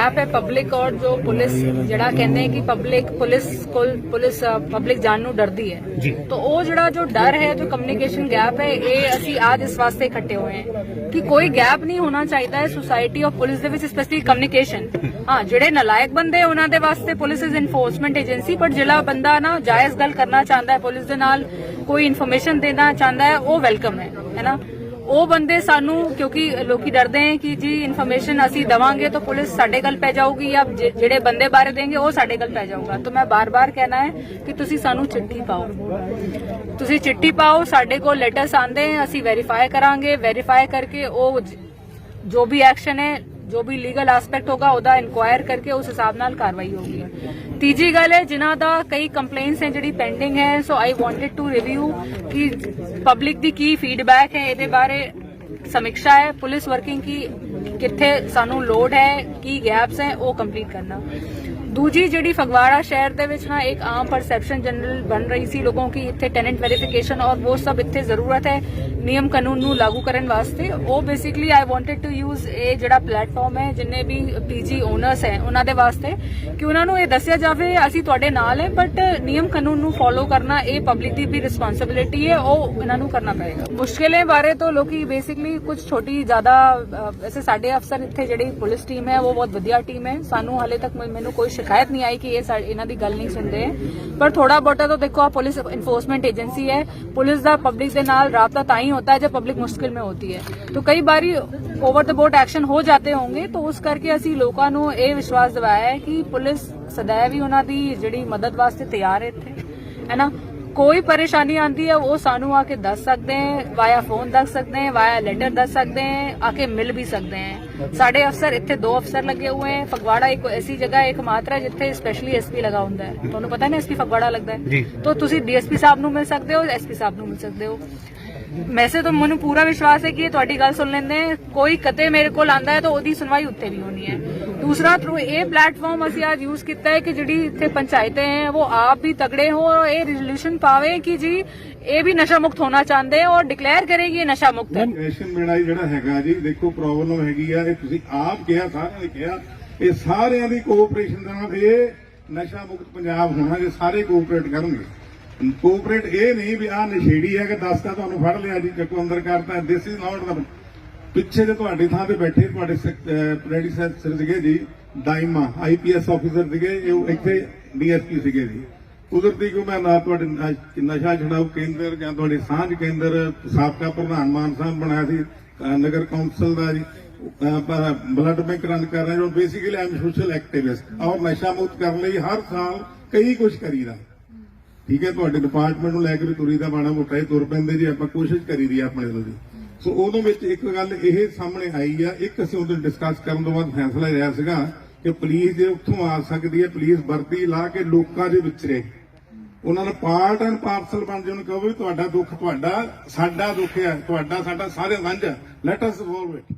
Gap ਹੈ public ਔਰ ਜੋ ਪੁਲਿਸ ਜਿਹੜਾ ਕਹਿੰਦੇ ਕਿ ਪਬਲਿਕ ਪੁਲਿਸ ਕੋਲ ਪੁਲਿਸ ਪਬਲਿਕ ਜਾਣ ਨੂੰ ਡਰਦੀ ਹੈ ਤਾਂ ਉਹ ਜਿਹੜਾ ਜੋ ਡਰ ਹੈ ਜੋ ਕਮਿਊਨੀਕੇਸ਼ਨ ਗੈਪ ਹੈ ਇਹ ਅਸੀਂ ਅੱਜ ਇਸ ਵਾਸਤੇ ਇਕੱਠੇ ਹੋਏ ਹਾਂ ਕਿ ਕੋਈ ਗੈਪ ਨਹੀਂ ਹੋਣਾ ਚਾਹੀਦਾ ਹੈ ਸੋਸਾਇਟੀ ਔਰ ਪੁਲਿਸ ਦੇ ਵਿੱਚ ਸਪੈਸ਼ਲੀ ਕਮਿਊਨੀਕੇਸ਼ਨ ਹਾਂ ਜਿਹੜੇ ਨਲਾਇਕ ਬੰਦੇ ਉਹਨਾਂ ਦੇ ਵਾਸਤੇ ਪੁਲਿਸ ਇਜ਼ ਇਨਫੋਰਸਮੈਂਟ ਏਜੰਸੀ ਪਰ ਜਿਹੜਾ ਬੰਦਾ ਨਾ ਜਾਇਜ਼ ਗੱਲ ਕਰਨਾ ਚਾਹੁੰਦਾ ਹੈ ਪੁਲਿਸ ਦੇ ਨਾਲ ਕੋਈ ਇਨਫੋਰਮੇਸ਼ਨ ਦੇਣਾ ਚਾਹੁੰਦਾ ਹੈ ਉਹ ਵੈਲਕਮ ਹੈ ਹੈਨਾ ਉਹ ਬੰਦੇ ਸਾਨੂੰ, ਕਿਉਂਕਿ ਲੋਕੀ ਡਰਦੇ ਹੈ ਕਿ ਜੀ ਇਨਫੋਰਮੇਸ਼ਨ ਅਸੀਂ ਦਵਾਂਗੇ ਤਾਂ ਪੁਲਿਸ ਸਾਡੇ ਗੱਲ ਪੈ ਜਾਊਗੀ ਜਾਂ ਜਿਹੜੇ ਬੰਦੇ ਬਾਰੇ ਦੇਣਗੇ ਉਹ ਸਾਡੇ ਗੱਲ ਪੈ ਜਾਊਗਾ। ਤਾਂ ਮੈਂ ਬਾਰ-ਬਾਰ ਕਹਿਣਾ ਹੈ ਕਿ ਤੁਸੀਂ ਸਾਨੂੰ ਚਿੱਠੀ ਪਾਓ। ਤੁਸੀਂ ਚਿੱਠੀ ਪਾਓ, ਸਾਡੇ ਕੋਲ ਲੈਟਰਸ ਆਂਦੇ ਅਸੀਂ ਵੈਰੀਫਾਈ ਕਰਾਂਗੇ ਵੈਰੀਫਾਈ ਕਰਕੇ ਉਹ ਜੋ ਵੀ ਐਕਸ਼ਨ ਹੈ ਜੋ ਵੀ ਲੀਗਲ ਐਸਪੈਕਟ ਹੋਗਾ, ਉਹਦਾ ਇਨਕੁਆਇਰ ਕਰਕੇ ਉਸ ਹਿਸਾਬ ਨਾਲ ਕਾਰਵਾਈ ਹੋਊਗੀ। ਤੀਜੀ ਗੱਲ ਹੈ, ਜਿਨ੍ਹਾਂ ਦਾ ਕਈ ਕੰਪਲੇਂਟਸ ਹੈ ਜਿਹੜੀ ਪੈਂਡਿੰਗ ਹੈ so I wanted to review ਕਿ ਪਬਲਿਕ ਦੀ ਕੀ ਫੀਡਬੈਕ ਹੈ, ਇਹਦੇ ਬਾਰੇ ਸਮੀਖਿਆ ਹੈ, ਪੁਲਿਸ ਵਰਕਿੰਗ ਕੀ, ਕਿੱਥੇ ਸਾਨੂੰ ਲੋਡ ਹੈ, ਕੀ ਗੈਪਸ ਹੈ, ਉਹ ਕੰਪਲੀਟ ਕਰਨਾ। ਦੂਜੀ ਜਿਹੜੀ ਫਗਵਾੜਾ ਸ਼ਹਿਰ ਦੇ ਵਿੱਚ ਨਾ, ਇੱਕ ਆਮ ਪਰਸੈਪਸ਼ਨ ਜਨਰਲ ਬਣ ਰਹੀ ਸੀ ਲੋਕਾਂ ਕੀ ਇੱਥੇ ਟੈਨੈਂਟ ਵੈਰੀਫਿਕੇਸ਼ਨ ਔਰ ਉਹ ਸਭ ਇੱਥੇ ਜ਼ਰੂਰਤ ਹੈ ਨਿਯਮ ਕਾਨੂੰਨ ਨੂੰ ਲਾਗੂ ਕਰਨ ਵਾਸਤੇ, ਉਹ basically I wanted to use ਇਹ ਜਿਹੜਾ ਪਲੇਟਫਾਰਮ ਹੈ, ਜਿੰਨੇ ਵੀ ਪੀਜੀ ਓਨਰਸ ਹੈ, ਉਹਨਾਂ ਦੇ ਵਾਸਤੇ, ਕਿ ਉਹਨਾਂ ਨੂੰ ਇਹ ਦੱਸਿਆ ਜਾਵੇ, ਅਸੀਂ ਤੁਹਾਡੇ ਨਾਲ ਹੈ ਬਟ ਨਿਯਮ ਕਾਨੂੰਨ ਨੂੰ ਫੋਲੋ ਕਰਨਾ, ਇਹ ਪਬਲਿਕ ਦੀ ਵੀ ਰਿਸਪਾਂਸਿਬਿਲਿਟੀ ਹੈ, ਉਹ ਇਹਨਾਂ ਨੂੰ ਕਰਨਾ ਪਏਗਾ। ਮੁਸ਼ਕਿਲਾਂ ਬਾਰੇ ਤੋਂ ਲੋਕੀ ਬੇਸਿਕਲੀ ਕੁਝ ਛੋਟੀ ਜ਼ਿਆਦਾ ਵੈਸੇ ਸਾਡੇ ਅਫਸਰ ਇੱਥੇ ਜਿਹੜੀ ਪੁਲਿਸ ਟੀਮ ਹੈ, ਉਹ ਬਹੁਤ ਵਧੀਆ ਟੀਮ ਹੈ। ਸਾਨੂੰ ਹਾਲੇ ਤੱਕ ਮੈਨੂੰ ਕੋਈ ਸ਼ਿਕਾਇਤ ਨਹੀਂ ਆਈ ਕਿ ਇਹ ਇਹਨਾਂ ਦੀ ਗੱਲ ਨਹੀਂ ਸੁਣਦੇ ਪਰ ਥੋੜਾ ਬੋਟਾ ਤੋਂ ਦੇਖੋ ਆ ਪੁਲਿਸ ਇਨਫੋਰਸਮੈਂਟ ਏਜੰਸੀ ਹੈ। ਪੁਲਿਸ ਦਾ ਪਬਲਿਕ ਦੇ ਨਾਲ ਰਾਤ ਤਾਂ ਹੀ नहीं होता है जब पब्लिक मुश्किल में होती है। तो कई बार ਓਵਰ ਦ ਬੋਟ ਐਕਸ਼ਨ ਹੋ ਜਾਂਦੇ ਹੋਣਗੇ ਤਾਂ ਉਸ ਕਰਕੇ ਅਸੀਂ ਲੋਕਾਂ ਨੂੰ ਇਹ ਵਿਸ਼ਵਾਸ ਦਿਵਾਇਆ ਹੈ ਕਿ ਪੁਲਿਸ ਸਦਾਇ ਵੀ ਉਹਨਾਂ ਦੀ ਜਿਹੜੀ ਮਦਦ ਵਾਸਤੇ ਤਿਆਰ ਹੈ ਇੱਥੇ ਹੈਨਾ ਕੋਈ ਪਰੇਸ਼ਾਨੀ ਆਂਦੀ ਹੈ ਉਹ ਸਾਨੂੰ ਆ ਕੇ ਦੱਸ ਸਕਦੇ ਹੈ ਵਾਇਆ ਫੋਨ ਦੱਸ ਸਕਦੇ ਹੈ ਵਾਇਆ ਲੈਟਰ ਦੱਸ ਸਕਦੇ ਹੈ ਆ ਕੇ ਮਿਲ ਵੀ ਸਕਦੇ ਹੈ ਸਾਡੇ ਅਫਸਰ ਇੱਥੇ ਦੋ ਅਫਸਰ ਲੱਗੇ ਹੋਏ ਹੈ ਫਗਵਾੜਾ ਇੱਕ ਐਸੀ ਜਗ੍ਹਾ ਇੱਕ ਮਾਤਰਾ ਜਿੱਥੇ ਸਪੈਸ਼ਲੀ ਐਸਪੀ ਲਗਾ ਹੁੰਦਾ ਹੈ ਤੁਹਾਨੂੰ ਪਤਾ ਹੈ ਨਾ ਐਸਪੀ ਫਗਵਾੜਾ ਲੱਗਦਾ ਹੈ ਤਾਂ ਤੁਸੀਂ ਡੀਐਸਪੀ ਸਾਹਿਬ ਨੂੰ ਮਿਲ ਸਕਦੇ ਹੋ ਐਸਪੀ ਸਾਹਿਬ ਨੂੰ ਮਿਲ ਸਕਦੇ ਹੋ ਵੈਸੇ ਤਾਂ ਮੈਨੂੰ ਪੂਰਾ ਵਿਸ਼ਵਾਸ ਹੈ ਕਿ ਇਹ ਤੁਹਾਡੀ ਗੱਲ ਸੁਣ ਲੈਂਦੇ ਕੋਈ ਕਤੇ ਮੇਰੇ ਕੋਲ ਆਂਦਾ ਹੈ ਤਾਂ ਉਹਦੀ ਸੁਣਵਾਈ ਉੱਤੇ ਵੀ ਹੋਣੀ ਹੈ। ਦੂਸਰਾ ਥਰੂ ਇਹ ਪਲੇਟਫਾਰਮ ਅਸੀਂ ਅੱਜ ਯੂਜ਼ ਕੀਤਾ ਹੈ ਕਿ ਜਿਹੜੀ ਇੱਥੇ ਪੰਚਾਇਤਾਂ ਹੈ, ਉਹ ਆਪ ਵੀ ਤਗੜੇ ਹੋ ਔਰ ਇਹ ਰੈਜ਼ੋਲੂਸ਼ਨ ਪਾਵੇ ਕਿ ਜੀ ਇਹ ਵੀ ਨਸ਼ਾ ਮੁਕਤ ਹੋਣਾ ਚਾਹੁੰਦੇ ਔਰ ਡਿਕਲੇਅਰ ਕਰੇਗੀ ਇਹ ਨਸ਼ਾ ਮੁਕਤ ਹੈ। ਰੇਸ਼ਨ ਮਿਲਾਈ ਜਿਹੜਾ ਹੈਗਾ ਜੀ, ਦੇਖੋ ਪ੍ਰੋਬਲਮ ਹੈਗੀ ਆ, ਇਹ ਤੁਸੀਂ ਆਪ ਕਿਹਾ, ਸਾਰਿਆਂ ਨੇ ਕਿਹਾ, ਇਹ ਸਾਰਿਆਂ ਦੀ ਕੋਆਪਰੇਸ਼ਨ ਦੇ ਨਾਲ ਇਹ ਨਸ਼ਾ ਮੁਕਤ ਪੰਜਾਬ ਹੋਣਾ ਜੇ ਸਾਰੇ ਕੋਆਪਰੇਟ ਕਰਨਗੇ। ਕੋਆਪਰੇਟ ਇਹ ਨਹੀਂ ਵੀ ਆ ਨਸ਼ੇੜੀ ਹੈ ਕਿ ਦੱਸਦਾ ਤੁਹਾਨੂੰ ਫੜ ਲਿਆ ਜੀ, ਚੱਕੋ ਅੰਦਰ ਕਰਤਾ ਦਿਸ ਇਜ਼ ਨਾਟ ਦਾ ਪਿੱਛੇ ਜੇ ਤੁਹਾਡੀ ਥਾਂ ਤੇ ਬੈਠੇ ਤੁਹਾਡੇ ਪ੍ਰੈਡੀ ਸਰ ਸੀਗੇ ਜੀ ਡਾਇਮਾ ਆਈਪੀਐਸ ਆਫੀਸਰ ਸੀਗੇ, ਇਹ ਇੱਥੇ ਡੀਐਸਪੀ ਸੀਗੇ ਜੀ। ਕੁਦਰਤੀ ਕਿ ਮੈਂ ਨਾ ਤੁਹਾਡੇ ਨਸ਼ਾ ਛਡਾਊ ਕੇਂਦਰ ਜਾਂ ਤੁਹਾਡੇ ਸਾਂਝ ਕੇਂਦਰ ਸਾਬਕਾ ਪ੍ਰਧਾਨ ਮਾਨ ਸਾਹਿਬ ਬਣਾਇਆ ਸੀ ਨਗਰ ਕੌਂਸਲ ਦਾ ਜੀ ਪਰ ਬਲੱਡ ਬੈਂਕ ਰਨ ਕਰ ਰਹੇ ਹਾਂ ਬੇਸਿਕਲੀ ਆਮ ਸੋਸ਼ਲ ਐਕਟਿਵਿਸਟ ਔਰ ਨਸ਼ਾ ਮੁਕਤ ਕਰਨ ਲਈ ਹਰ ਸਾਲ ਕਈ ਕੁਝ ਕਰੀਦਾ। ਠੀਕ ਹੈ, ਤੁਹਾਡੇ ਡਿਪਾਰਟਮੈਂਟ ਨੂੰ ਲੈ ਕੇ ਵੀ ਤੁਰੀ ਦਾ ਬਾਣਾ ਮੋਟਾ ਹੀ ਤੁਰ ਪੈਂਦੇ ਜੀ, ਆਪਾਂ ਕੋਸ਼ਿਸ਼ ਕਰੀ ਦੀ ਆਪਣੇ ਵੱਲੋਂ ਜੀ। ਸੋ ਉਦੋਂ ਵਿੱਚ ਇੱਕ ਗੱਲ ਇਹ ਸਾਹਮਣੇ ਆਈ ਆ, ਇੱਕ ਅਸੀਂ ਉਦੋਂ ਡਿਸਕਸ ਕਰਨ ਤੋਂ ਬਾਅਦ ਫੈਸਲਾ ਲਿਆ ਸੀਗਾ ਕਿ ਪੁਲਿਸ ਜੇ ਉੱਥੋਂ ਆ ਸਕਦੀ ਹੈ ਪੁਲਿਸ ਵਰਦੀ ਲਾ ਕੇ ਲੋਕਾਂ ਦੇ ਵਿਚਰੇ ਉਹਨਾਂ ਦਾ ਪਾਰਟ ਐਂਡ ਪਾਰਸਲ ਬਣ ਜਾਣ ਕਹੋ ਵੀ ਤੁਹਾਡਾ ਦੁੱਖ ਤੁਹਾਡਾ, ਸਾਡਾ ਦੁੱਖ ਹੈ ਤੁਹਾਡਾ ਸਾਡਾ ਸਾਰੇ ਸਾਂਝਾ। Let us solve it